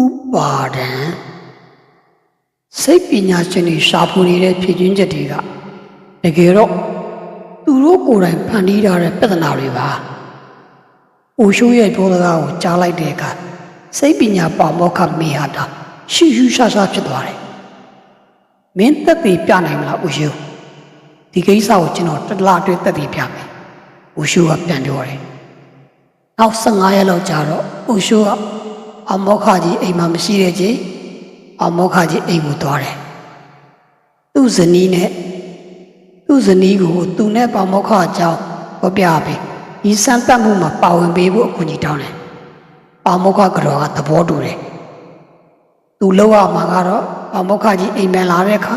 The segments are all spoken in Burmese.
ဥပါဒံစိတ်ပညာရှင်တွေရှာဖွေနေတဲ့ဖြည့်ချင်းချက်တွေကတကယ်တော့သူတို့ကိုယ်တိုင်ဖန်တီးထားတဲ့ပြဿနာတွေပါ။အိုရှိုးရဲ့ပြောစကားကိုကြားလိုက်တဲ့အခါစိတ်ပညာပါမောက္ခမေဟာတာရှူရှူရှာရှာဖြစ်သွားတယ်။မင်းသက်သေပြနိုင်မလားအိုရှိုးဒီကိစ္စကိုကျွန်တော်တစ်လအတွင်းသက်သေပြမယ်။အိုရှိုးကပြန်ပြောတယ်။နောက်15ရက်လောက်ကြာတော့အိုရှိုးက အမောက္ခကြီးအိမ်မှာမရှိတဲ့ချိန်အမောက္ခကြီးအိမ်ကိုသွားတယ်။သူ့ဇနီးနဲ့သူ့ဇနီးကိုသူနဲ့ပါမောက္ခအကြောင်းပြောပြပေးဒီစံတက်မှုမှာပါဝင်ပေးဖို့အကူအညီတောင်းတယ်။ပါမောက္ခကတော့ကသဘောတူတယ်။သူလောက်ရမှာကတော့ပါမောက္ခကြီးအိမ်ပြန်လာတဲ့အခါ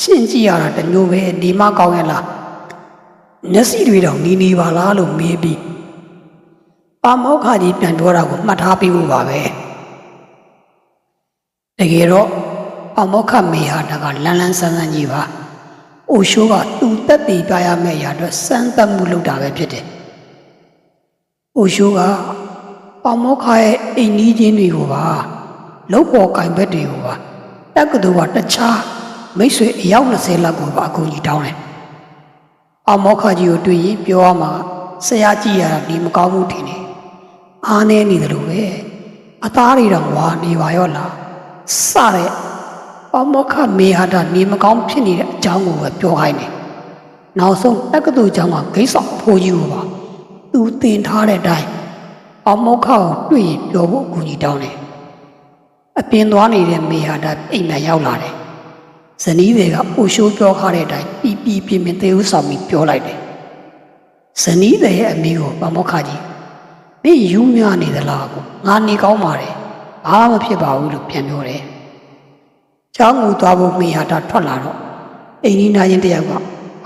ရှင်းကြည့်ရတာတစ်မျိုးပဲဒီမကောင်းရဲ့လား။မျက်စိတွေတော့နီးနီးပါလားလို့မေးပြီး ပါမောက္ခကြီးပြန်ပြောတာကိုမှတ်ထားပြီးဖို့ပါပဲ။တကယ်တော့ပါမောက္ခမေဟာတကလန်းလန်းဆန်းဆန်းကြီးပါ။အိုရှိုးကသူတက်တည်ပြရမယ့်ရာအတွက်စမ်းသပ်မှုလုပ်တာပဲဖြစ်တယ်။အိုရှိုးကပါမောက္ခရဲ့အိမ်ကြီးချင်းတွေကိုပါလောက်ပေါ်ကင်ဘက်တွေကိုပါတက်ကတူကတခြားမိတ်ဆွေအယောက်20လောက်ကိုပါအကူကြီးတောင်းတယ်။ပါမောက္ခကြီးကိုတွေ့ရင်ပြောရမှာဆရာကြည့်ရတာဒီမကောင်းဘူးထင်တယ်။ အားနေနေတယ်လို့ပဲအသားတွေတော့ဝါနေပါရောလားစတဲ့ပမောက္ခမေဟာတာနေမကောင်းဖြစ်နေတဲ့အကြောင်းကိုပဲပြောခိုင်းတယ်။နောက်ဆုံးတက္ကသိုလ်ကျောင်းကဂိတ်ဆောင်အဖိုးကြီးကိုပါသူတင်ထားတဲ့အတိုင်းပမောက္ခကိုတွေ့ရင်ပြောဖို့အကူကြီးတောင်းတယ်။အပြင်သွားနေတဲ့မေဟာတာအိမ်မှာရောက်လာတယ်။ဇနီးတွေကအိုရှိုးပြောခါတဲ့အတိုင်းပီပီပြင်းပြင်းသေးဦးဆောင်ပြီးပြောလိုက်တယ်။ဇနီးတွေရဲ့အမိကိုပမောက္ခကြီး မင်းယူမြနေသလားကိုငါနေကောင်းပါတယ်ဘာမှမဖြစ်ပါဘူးလို့ပြန်ပြောတယ်။ကျောင်းကိုသွားဖို့မိဟာတာထွက်လာတော့အိမ်ကြီးနာချင်းတယောက်က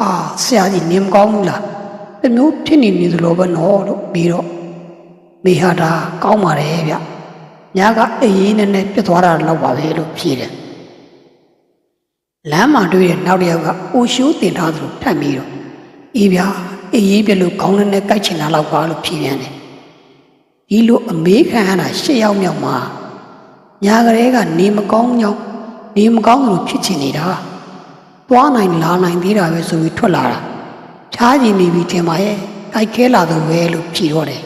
အာဆရာကြီးနေမကောင်းဘူးလား။ဒီမျိုးဖြစ်နေနေသလိုပဲနော်လို့ပြီးတော့မိဟာတာကောင်းပါတယ်ဗျ။ညာကအိမ်ကြီးနဲ့နဲ့ပြစ်သွားတာတော့ပါပဲလို့ဖြေတယ်။လမ်းမှာတွေ့တဲ့နောက်တစ်ယောက်ကအိုရှိုးတင်ထားသလိုထပ်ပြီးတော့အေးဗျာအိမ်ကြီးပြလို့ခေါင်းနဲ့နဲ့ကြိုက်ချင်တာတော့ပါလို့ဖြေပြန်တယ်။ ဒီလိုအမေးခံရတာရှစ်ယောက်မြောက်မှာညာကလေးကနေမကောင်းကြောင်းနေမကောင်းလို့ဖြစ်ချင်နေတာသွားနိုင်လာနိုင်သေးတာပဲဆိုပြီးထွက်လာတာချားကြည့်နေပြီထင်ပါရဲ့ကြိုက်ခဲလာတော့ပဲလို့ဖြေတော့တယ်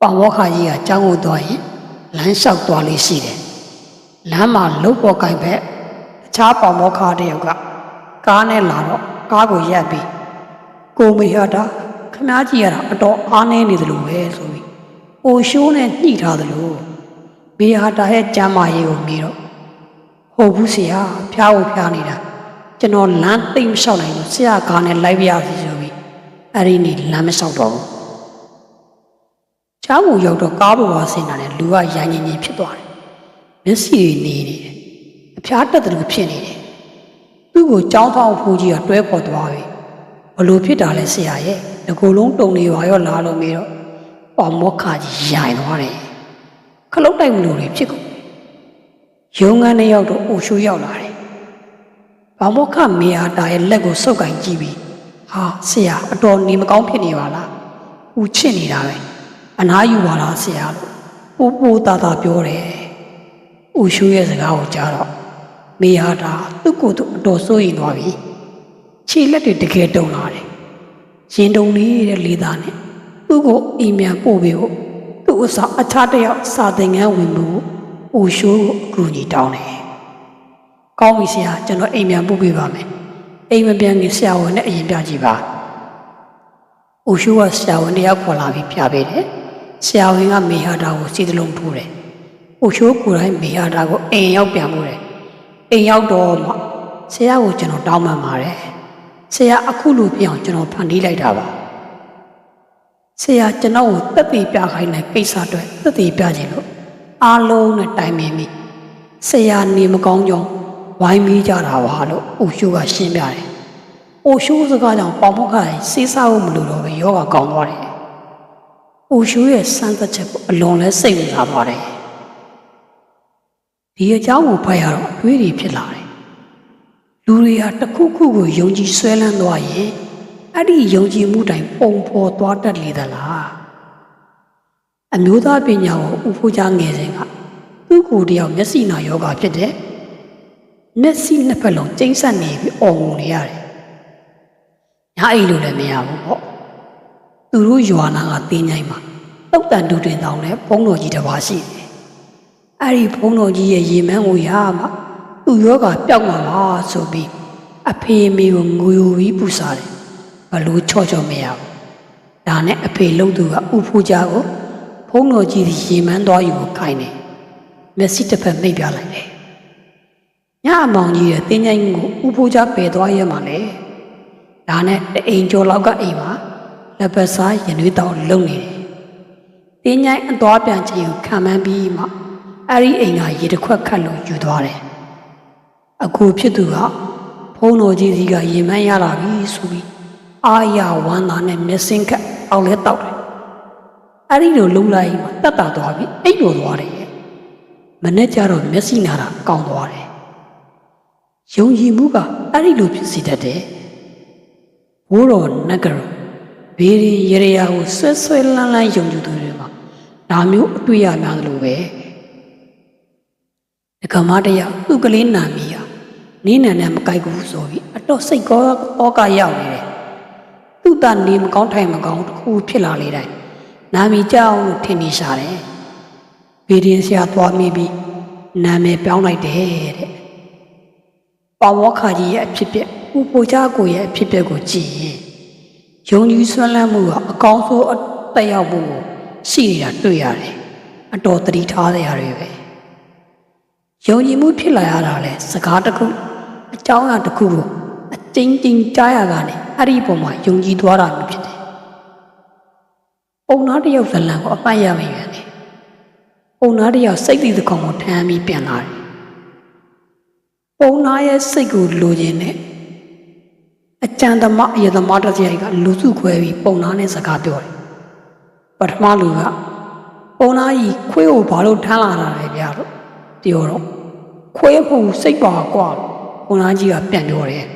ပဝေါခကြီးကကျောင်းကိုသွားရင်လမ်းလျှောက်သွားလေးရှိတယ်လမ်းမှာလုတ်ပေါ်ကြိုက်ဘက်တခြားပဝေါခတယောက်ကကားနဲ့လာတော့ကားကိုရပ်ပြီးကိုမေဟာတာခမားကြီးရတာအတော်အားနေနေသလိုပဲဆိုပြီး အိုရှိုးနဲ့ညှိထားသလိုဘေဟာတာရဲ့ကျမ်းမာရေးကိုမြည်တော့ဟုတ်ဘူးဆရာဖျားဖို့ဖျားနေတာကျွန်တော်လမ်းသိမ့်မလျှောက်နိုင်ဘူးဆရာကားနဲ့လိုက်ပြရစီဆိုပြီးအဲ့ဒီနေ့လမ်းမလျှောက်တော့ဘူးချောင်းကိုရောက်တော့ကားပေါ်ကဆင်းလာတဲ့လူကရိုင်းငင်းကြီးဖြစ်သွားတယ်မျက်စိတွေနေနေတယ်အဖျားတက်တယ်လို့ဖြစ်နေတယ်သူ့ကိုကြောင်းဆောင်ဖိုးကြီးကတွဲခေါ်သွားပြီဘလို့ဖြစ်တာလဲဆရာရဲ့ဒီကိုယ်လုံးတုံနေပါရောလာလို့မေးတော့ ပေါ်မောခါကြီးရိုင်သွားတယ်ခလုတ်တိုက်မလို့တွေဖြစ်ကုန်ရုံငန်းနဲ့ရောက်တော့အိုရှိုးရောက်လာတယ်ဘာမောခမေဟာတာရဲ့လက်ကိုစုပ်ကင်ကြည့်ပြီးဟာဆရာအတော်နေမကောင်းဖြစ်နေပါလားဦးချစ်နေတာပဲအနားယူပါလားဆရာလို့ပို့ပို့တာတာပြောတယ်အိုရှိုးရဲ့စကားကိုကြားတော့မေဟာတာသူ့ကိုယ်သူအတော်စိုးရိမ်သွားပြီခြေလက်တွေတကယ်တုံလာတယ်ရင်တုံနေတဲ့လေသားနဲ့ သူ့ကိုအိမ်မြန်ပို့ပြီးဖို့သူ့အစားအခြားတစ်ယောက်စာသင်ခန်းဝင်ဖို့အိုရှိုးကိုအကူအညီတောင်းတယ်။ကောင်းပြီဆရာကျွန်တော်အိမ်မြန်ပို့ပေးပါမယ်။အိမ်မပြန်ခင်ဆရာဝန်နဲ့အရင်ပြကြည့်ပါ။အိုရှိုးကဆရာဝန်တယောက်ခေါ်လာပြီးပြပေးတယ်။ဆရာဝန်ကမေဟာတာကိုစီတလုံးထိုးတယ်။အိုရှိုးကိုယ်တိုင်မေဟာတာကိုအိမ်ရောက်ပြန်ပို့တယ်။အိမ်ရောက်တော့မှဆရာကိုကျွန်တော်တောင်းပန်ပါတယ်။ဆရာအခုလိုပြောင်းကျွန်တော်ဖန်တီးလိုက်တာပါ။ ဆရာကျွန်တော်ကိုတက်တည်ပြခိုင်းတဲ့ကိစ္စအတွက်တက်တည်ပြခြင်းလို့အားလုံးနဲ့တိုင်ပင်ပြီးဆရာနေမကောင်းကြောင်းဝိုင်းမိကြတာပါလို့အိုရှိုးကရှင်းပြတယ်။အိုရှိုးစကားကြောင့်ပေါင်မခါရင်စေးစားဖို့မလိုတော့ပဲယောဂကောင်းသွားတယ်။အိုရှိုးရဲ့စမ်းသက်ချက်ကိုအလွန်လဲစိတ်ဝင်စားပါတယ်။ဒီအကြောင်းကိုဖတ်ရတော့အတွေးတွေဖြစ်လာတယ်။လူတွေဟာတစ်ခုခုကိုယုံကြည်ဆွဲလန်းသွားရင် အဲ့ဒီယုံကြည်မှုတိုင်းပုံဖော်သွားတတ်လေသလားအမျိုးသားပညာကိုဥဖိုးချငယ်စဉ်ကသူ့ကိုယ်တယောက်မျက်စိနာယောဂဖြစ်တယ်မျက်စိနှစ်ဖက်လုံးကျိန်းဆက်နေပြီးအော်ငုံနေရတယ်ညာအိမ်လိုလည်းမရဘူးပေါ့သူတို့ရွာနာကတင်းញိုင်းမှာတုတ်တန်တူတင်တောင်းနဲ့ဘုံတော်ကြီးတစ်ပါးရှိတယ်အဲ့ဒီဘုံတော်ကြီးရဲ့ရေမန်းကိုရမှသူ့ယောဂပျောက်မှာပါဆိုပြီးအဖေမေကိုငွေပြီးပူစားတယ် ဘလို့ချော့ချော့မရဘူးဒါနဲ့အဖေလှုပ်သူကဥဖိုးကြကိုဘုံတော်ကြီးရေမန်းသွားယူကိုခိုင်းတယ်မျက်စိတစ်ဖက်မိတ်ပြလိုက်တယ်ညအမောင်ကြီးရဲ့တင်းញိုင်းကိုဥဖိုးကြပယ်သွားရမှာလေဒါနဲ့တအိမ်ကျော်လောက်ကအိမ်မှာလက်ပတ်စားရင်သွေးတောက်လုံနေတယ်တင်းញိုင်းအသွားပြန်ချိန်ကိုခံမှန်းပြီးမှအဲ့ဒီအိမ်ကရေတစ်ခွက်ခတ်လို့ယူသွားတယ်အကူဖြစ်သူကဘုံတော်ကြီးစီကရေမန်းရလာပြီဆိုပြီး အာရဝမ်းသာနဲ့မျက်စင်းခတ်အောက်လဲတောက်တယ်အဲ့ဒီလိုလုံလိုက်မှတက်တာသွားပြီးအိတ်တော်သွားတယ်မနေ့ကျတော့မျက်စိနာတာကောင်းသွားတယ်ယုံကြည်မှုကအဲ့ဒီလိုဖြစ်စီတတ်တယ်ဘိုးတော်နဂရဘေးရင်ရေရာကိုဆွဲဆွဲလန်းလန်းယုံကြည်သူတွေမှာဒါမျိုးအတွေ့ရများသလိုပဲဒကမတရသူ့ကလေးနာမီဟာနေနံနဲ့မကြိုက်ဘူးဆိုပြီးအတော့စိတ်ကောဩကရောက်နေတယ် သူ့တနေမကောင်းထိုင်မကောင်းတစ်ခုဖြစ်လာလေတိုင်းနာမီကြောက်လို့ထင်နေရှာတယ်ဘေးရင်ဆရာသွားမိပြီးနာမည်ပြောင်းလိုက်တယ်တဲ့ပဝေါခါကြီးရဲ့အဖြစ်ပြက်ဥပိုချကိုရဲ့အဖြစ်ပြက်ကိုကြည့်ရင်ယုံကြည်ဆွမ်းလန်းမှုကအကောင်းဆုံးအတက်ရောက်မှုကိုရှိနေတာတွေ့ရတယ်အတော်တတိထားရရတယ်ပဲယုံကြည်မှုဖြစ်လာရတာလဲစကားတစ်ခုအကြောင်းအရာတစ်ခုကို အကျဉ်းချင်းကြားရတာနဲ့အဲ့ဒီပုံမှာယုံကြည်သွားတာမျိုးဖြစ်တယ်ပုံနာတစ်ယောက်ဇလံကိုအပတ်ရမိပြန်တယ်ပုံနာတစ်ယောက်စိတ်တည်တဲ့ကောင်ကိုထမ်းပြီးပြန်လာတယ်ပုံနာရဲ့စိတ်ကိုလိုချင်တဲ့အကြံသမားအယသမားတစ်ယောက်ကလူစုခွဲပြီးပုံနာနဲ့စကားပြောတယ်ပထမလူကပုံနာကြီးခွေးကိုဘာလို့ထမ်းလာတာလဲဗျာလို့ပြောတော့ခွေးဖို့စိတ်ပါကွာပုံနာကြီးကပြန်ပြောတယ်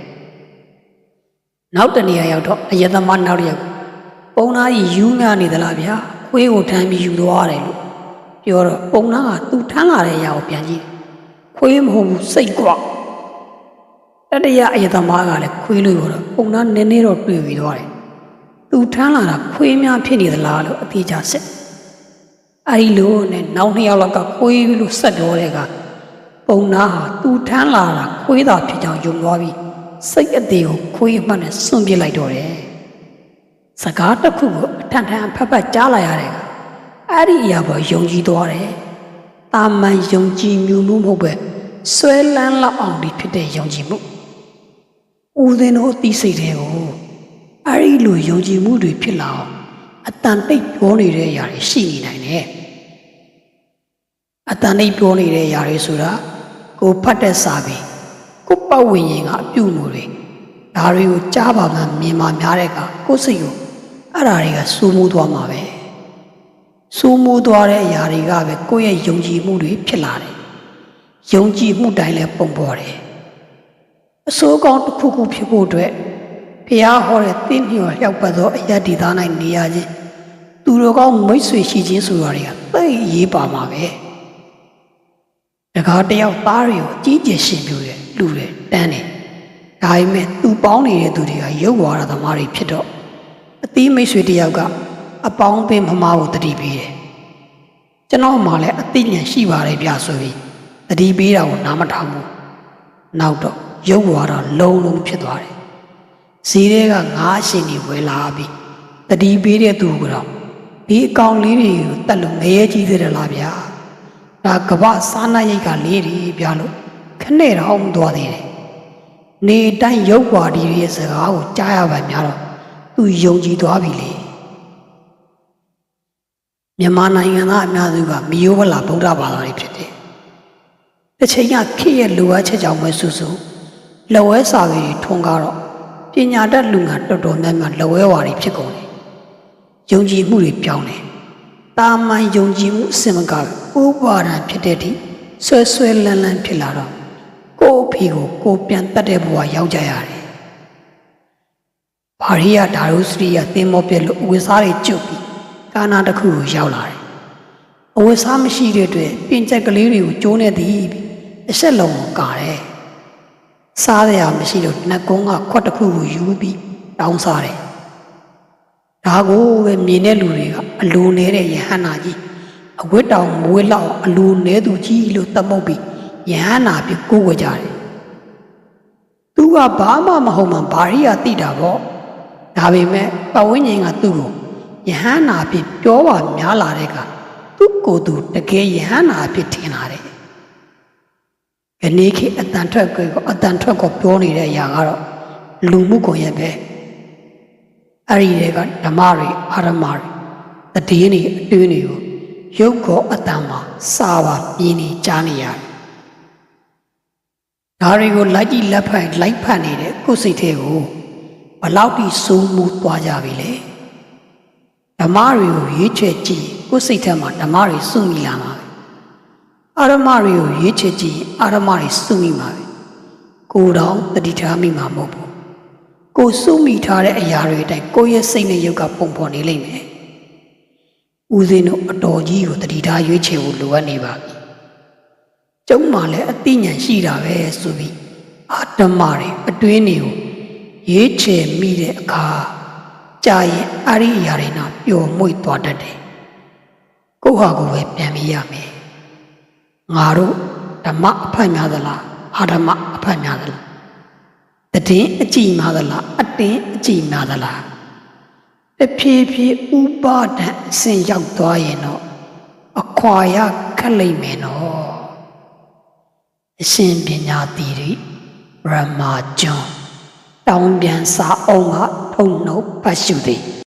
နောက်တနေရာရောက်တော့အယသမားနောက်တစ်ယောက်ပုံနာကြီးယူငါနေသလားဗျာခွေးကိုထမ်းပြီးယူသွားတယ်လို့ပြောတော့ပုံနာကသူထမ်းလာတဲ့အရာကိုပြန်ကြည့်တယ်ခွေးမဟုတ်ဘူးစိတ်ကွာတတရအယသမားကလည်းခွေးလို့ပြောတော့ပုံနာနည်းနည်းတော့တွေ့ပြီးသွားတယ်သူထမ်းလာတာခွေးများဖြစ်နေသလားလို့အသေးချစစ်အဲ့ဒီလိုနဲ့နောက်နှစ်ယောက်လောက်ကခွေးလို့ဆက်ပြောတဲ့ကပုံနာဟာသူထမ်းလာတာခွေးသာဖြစ်ကြောင်းယုံသွားပြီး စိတ်အသေးကိုခွေးအမှတ်နဲ့စွန့်ပစ်လိုက်တော့တယ်စကားတစ်ခုကိုအထန်ထန်ဖက်ဖက်ကြားလာရတဲ့ကအဲ့ဒီအရာပေါ်ယုံကြည်သွားတယ်တာမန်ယုံကြည်မှုမှုမဟုတ်ပဲဆွဲလန်းလောက်အောင်ဒီဖြစ်တဲ့ယုံကြည်မှုဦးသိန်းတို့အသိစိတ်တွေကိုအဲ့ဒီလိုယုံကြည်မှုတွေဖြစ်လာအောင်အတန်တိတ်ပြောနေတဲ့အရာတွေရှိနေနိုင်တယ်အတန်တိတ်ပြောနေတဲ့အရာတွေဆိုတာကိုဖတ်တဲ့စာပေ ကိုပတ်ဝန်းကျင်ကအပြုမှုတွေဒါတွေကိုကြားပါမှမြင်မှများတဲ့ကကိုယ်စိတ်ကိုအဲ့ဓာတွေကစူးမိုးသွားမှာပဲစူးမိုးသွားတဲ့အရာတွေကပဲကိုယ့်ရဲ့ယုံကြည်မှုတွေဖြစ်လာတယ်ယုံကြည်မှုတိုင်းလည်းပုံပေါ်တယ်အစိုးကောင်းတစ်ခုခုဖြစ်ဖို့အတွက်ဘုရားဟောတဲ့သိမြော်လျှောက်ပတ်သောအယတ္တိသား၌နေရခြင်းသူတို့ကောင်းမိတ်ဆွေရှိခြင်းဆိုတာတွေကသိရေးပါမှာပဲတကားတယောက်သားတွေကိုကြီးကျယ်ရှင်ပြတယ် လူတယ်တန်းတယ်ဒါပေမဲ့သူပေါင်းနေတဲ့သူတွေကရုပ်ဝါဒသမားတွေဖြစ်တော့အသီးမိတ်ဆွေတယောက်ကအပေါင်းအသင်းမမကိုတတိပေးတယ်ကျွန်တော်မှလည်းအသိဉာဏ်ရှိပါတယ်ဗျာဆိုပြီးတတိပေးတာကိုနားမထောင်ဘူးနောက်တော့ရုပ်ဝါဒလုံးလုံးဖြစ်သွားတယ်ဈေးတွေကငါးရှင်တွေဝယ်လာပြီးတတိပေးတဲ့သူကတော့ဒီအကောင်လေးတွေကိုတက်လို့ငရဲကြီးသေးတယ်လားဗျာဒါကပ္ပစားနာရိတ်ကလေးတွေဗျာလို့ ခနဲ့တော့သွားသေးတယ်နေတိုင်းရုပ်ဝါဒီရဲ့စကားကိုကြားရပါများတော့သူယုံကြည်သွားပြီလေမြန်မာနိုင်ငံသားအများစုကမီယိုဝလာဗုဒ္ဓဘာသာတွေဖြစ်တယ်တစ်ချိန်ကခေတ်ရဲ့လိုအပ်ချက်ကြောင့်ပဲဆူဆူလက်ဝဲစာတွေထွန်းကားတော့ပညာတတ်လူငါတော်တော်များများလက်ဝဲဝါတွေဖြစ်ကုန်တယ်ယုံကြည်မှုတွေပြောင်းတယ်တာမန်ယုံကြည်မှုအစင်မကဥပါဒံဖြစ်တဲ့ဒီဆွဲဆွဲလန်းလန်းဖြစ်လာတော့ ကိုယ့်အဖေကိုကိုယ်ပြန်တတ်တဲ့ဘဝရောက်ကြရတယ်ဘာရိယဒါရုစရိယသင်္ဘောပြက်လို့ဝေစားတွေကျွတ်ပြီးကာနာတစ်ခုကိုရောက်လာတယ်အဝတ်စားမရှိတဲ့အတွက်ပြင်ချက်ကလေးတွေကိုကျိုးနေသည်ပြီးအဆက်လုံးကိုကာတယ်စားရမရှိလို့နှက်ကုန်းကခွက်တစ်ခုကိုယူပြီးတောင်းစားတယ်ဒါကိုပဲမြင်တဲ့လူတွေကအလိုနေတဲ့ယဟန္တာကြီးအဝတ်တောင်မွေးလောက်အလိုနေသူကြီးလို့သတ်မှတ်ပြီး ယဟန္တာပြကိုးဝကြတယ်သူကဘာမှမဟုတ်မှဘာရိယာတိတာပေါ့ဒါပေမဲ့ပဝင်းကြီးကသူ့ကိုယဟန္တာပြပြောပါများလာတဲ့ကသူ့ကိုယ်သူတကယ်ယဟန္တာပြထင်လာတယ်ခဏခေတ်အတန်ထွက်ကိုအတန်ထွက်ကိုပြောနေတဲ့အရာကတော့လူမှုကွန်ရက်ပဲအဲ့ဒီတွေကဓမ္မတွေအာရမတွေတည်င်းတွေအတွင်းတွေကိုရုပ်ကောအတန်မှာစာပါပြင်းနေကြားနေရတယ် ဒါတွေကိုလိုက်ကြည့်လက်ဖက်လိုက်ဖတ်နေတဲ့ကိုယ်စိတ်ထဲကိုဘလောက်ထိစိုးမှုသွားကြပြီလဲဓမ္မတွေကိုရွေးချယ်ကြည့်ကိုယ်စိတ်ထဲမှာဓမ္မတွေစုမိလာမှာပဲအာရမတွေကိုရွေးချယ်ကြည့်အာရမတွေစုမိမှာပဲကိုယ်တော်တတိထားမိမှာမဟုတ်ဘူးကိုယ်စုမိထားတဲ့အရာတွေအတိုင်းကိုယ့်ရဲ့စိတ်နဲ့ရုပ်ကပုံဖော်နေလိမ့်မယ်ဦးဇင်းတို့အတော်ကြီးကိုတတိထားရွေးချယ်ဖို့လိုအပ်နေပါပြီ ကျုံမှလည်းအသိဉာဏ်ရှိတာပဲဆိုပြီးအာတမတွေအတွင်းတွေကိုရွေးချယ်မိတဲ့အခါကြာရင်အရိယာတွေနာပျော်မွေ့သွားတတ်တယ်ကိုယ့်ဟာကိုယ်ပဲပြန်ပြီးရမယ်ငါတို့ဓမ္မအဖတ်များသလားအာဓမ္မအဖတ်များသလားတည်င်းအကြည့်များသလားအတင်းအကြည့်များသလားတဖြည်းဖြည်းဥပါဒံအစဉ်ရောက်သွားရင်တော့အခွာရခက်လိမ့်မယ်နော် အရှင်ပညာတိရိရမကျွန်းတောင်းပြန်စာအုံးကထုံနှုတ်ပတ်ရှုသည်